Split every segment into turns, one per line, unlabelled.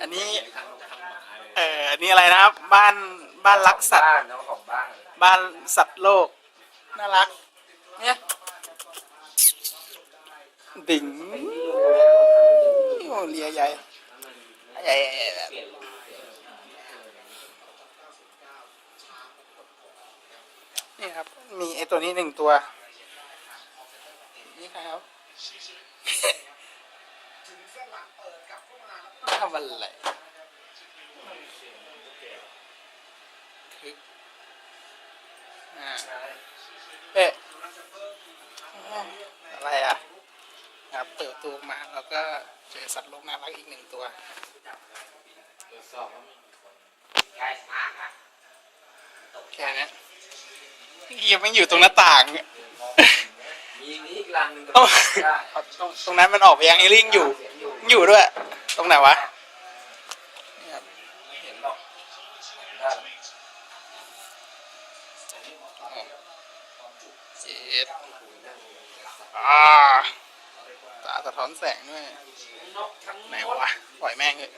อันนี้
ทางทางหมาเลย
เอออันนี้อะไรนะครับ บ้านบ้านรักสัตว์
บ้านเจ้าของบ้าน
บ้านสัตว์โลก น่ารัก เนี่ยดิ่งโอ้เลียใหญ่ใหญ่ใหญ่ใหญ่นี่ครับ มีไอตัวนี้หนึ่งตัว นี่ครับ ทำอะไรคึกอ่าเอ๊ะอะไรอะครับเปิดประตูมาแล้วก็เจอสัตว์โลกน่ารักอีกหนึ่งตัว
ตรวจสอบว่ามี
แค่นี้เฮียมันอยู่ตรงหน้าต่าง
มีนี่อีกรังหนึ่ง
โอ้
ได้
ตรงตรงนั้นมันออกไปยังไอลิงอยู่
เสียงอยู่
อยู่ด้วย ตรงไหนวะนี่ครับ
ไม่เห็นหรอกด้
เจ็ดอ่าตาสะท้อนแสงด้วยไหนวะปล่อยแม่งเลย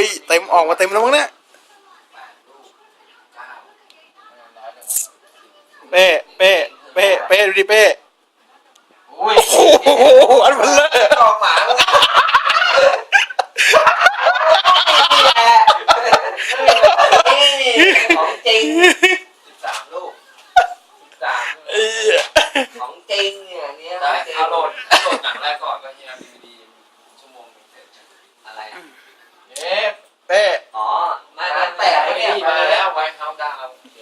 ยเต็มออกมาเต็มแล้วมั้งเนี่ย
แปดลูกเก้าไม่น้อยจังวะ
เป้เป้เป้เป้ดูดิเป้
อุ้ย
โอ้โหอันมันเลอะ
ออกหมาแล้วของจริงสิบสามลูกสิบสาม
เอ้ย
ของจริงเนี่ยอันเนี้ย
เอาโหลดโหลดหนังแรกก่อนก็เฮียดีวีดีชั่วโมงหนึงเสร็จ
อะไรนะ
เอ๊ะ
เป้
อ๋อไม่
ไม่
ไม่
แปะ
แปะ
ไว้
ไว้
เนี่
เนี่ยย
ไป
ไป
แล้
แล้วว
ไว้เฮาดาว
เดี๋ยวไลฟ์